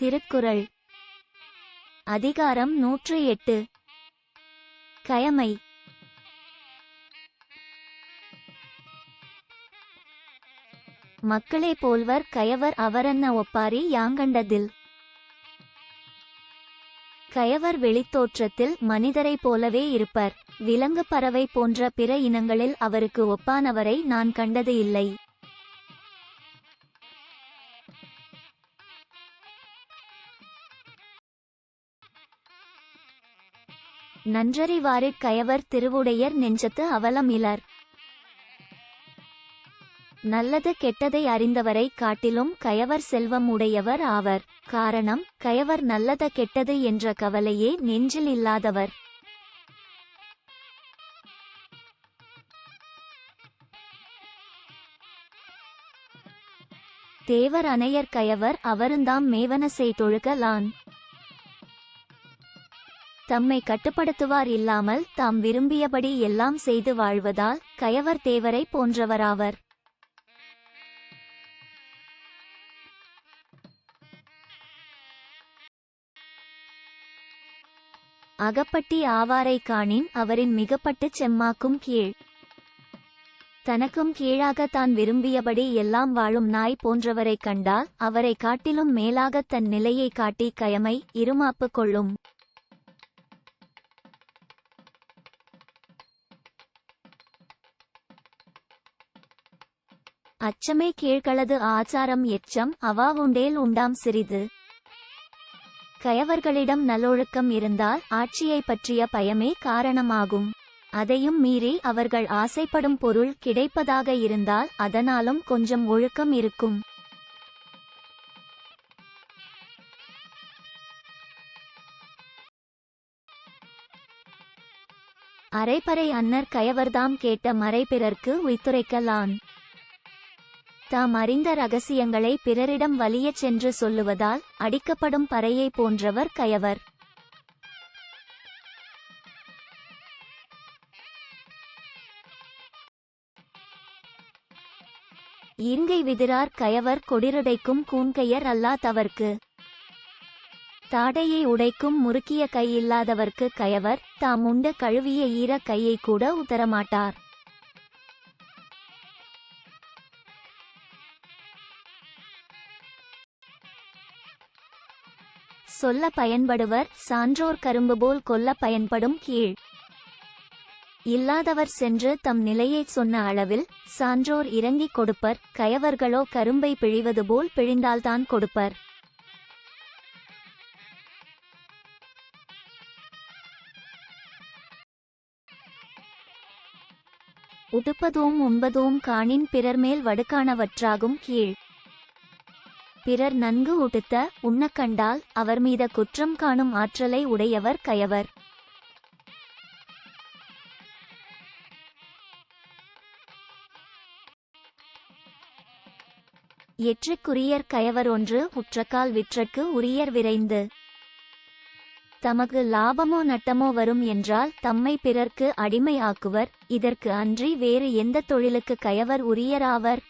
திருக்குறள். அதிகாரம் நூற்று எட்டு கயமை. மக்களே போல்வர் கயவர் அவரன்ன ஒப்பாரி யாங்கண்டதில்? கயவர் வெளித்தோற்றத்தில் மனிதரைப் போலவே இருப்பர். விலங்கு பறவை போன்ற பிற இனங்களில் அவருக்கு ஒப்பானவரை நான் கண்டது இல்லை. நன்றறிவாறு கயவர் திருவுடையர் நெஞ்சத்து அவலம் இலர். நல்லது கெட்டதை அறிந்தவரை காட்டிலும் கயவர் செல்வம் உடையவர் ஆவர். காரணம் கயவர் நல்லத கெட்டது என்ற கவலையே நெஞ்சில் இல்லாதவர். தேவர் அணையர் கயவர் அவருந்தாம் மேவன செய்தொழுகலான் தம்மை கட்டுப்படுத்துவார் இல்லாமல் தாம் விரும்பியபடி எல்லாம் செய்து வாழ்வதால் கயவர் தேவரை போன்றவராவர். அகப்பட்டி ஆவாரை காணின் அவரின் மிகப்பட்டுச் செம்மாக்கும் கீழ். தனக்கும் கீழாக தான் விரும்பியபடி எல்லாம் வாழும் நாய் போன்றவரைக் கண்டால் அவரை காட்டிலும் மேலாகத் தன் நிலையை காட்டி கயமை இருமாப்பு கொள்ளும். அச்சமே கீழ்களது ஆச்சாரம் எச்சம் அவாவுண்டேல் உண்டாம் சிறிது. கயவர்களிடம் நல்லொழுக்கம் இருந்தால் ஆட்சியை பற்றிய பயமே காரணமாகும். அதையும் மீறி அவர்கள் ஆசைப்படும் பொருள் கிடைப்பதாக இருந்தால் அதனாலும் கொஞ்சம் ஒழுக்கம் இருக்கும். அரைபறை அன்னர் கயவர்தாம் கேட்ட மறைபிறர்க்கு உய்த்துரைக்கலான். தாம் அறிந்த ரகசியங்களை பிறரிடம் வலியச் சென்று சொல்லுவதால் அடிக்கப்படும் பறையை போன்றவர் கயவர். இங்கை விதிரார் கயவர் கொடிருடைக்கும் கூன்கையர் அல்லா தவர்க்கு. தாடையை உடைக்கும் முறுக்கிய கை இல்லாதவர்க்கு கயவர் தாம் உண்ட கழுவிய ஈர கையை கூட உத்தரமாட்டார் சொல்ல பயன்படுவர் சான்றோர் கரும்பு போல் கொல்ல பயன்படும் கீழ். இல்லாதவர் சென்று தம் நிலையைச் சொன்ன அளவில் சான்றோர் இறங்கிக் கொடுப்பர் கயவர்களோ கரும்பை பிழிவது போல் பிழிந்தால்தான் கொடுப்பர். உடுப்பதோம் உண்பதோம் காணின் பிறர்மேல் வடுக்கானவற்றாகும் கீழ். பிறர் நன்கு உடுத்த உண்ண கண்டால் அவர் மீத குற்றம் காணும் ஆற்றலை உடையவர் கயவர். எற்றுக்குரியர் கயவர் ஒன்று உற்றக்கால் விற்றற்கு உரியர் விரைந்து. தமக்கு லாபமோ நட்டமோ வரும் என்றால் தம்மை பிறர்க்கு அடிமை ஆக்குவர் இதற்கு அன்றி வேறு எந்த தொழிலுக்கு கயவர் உரியராவர்?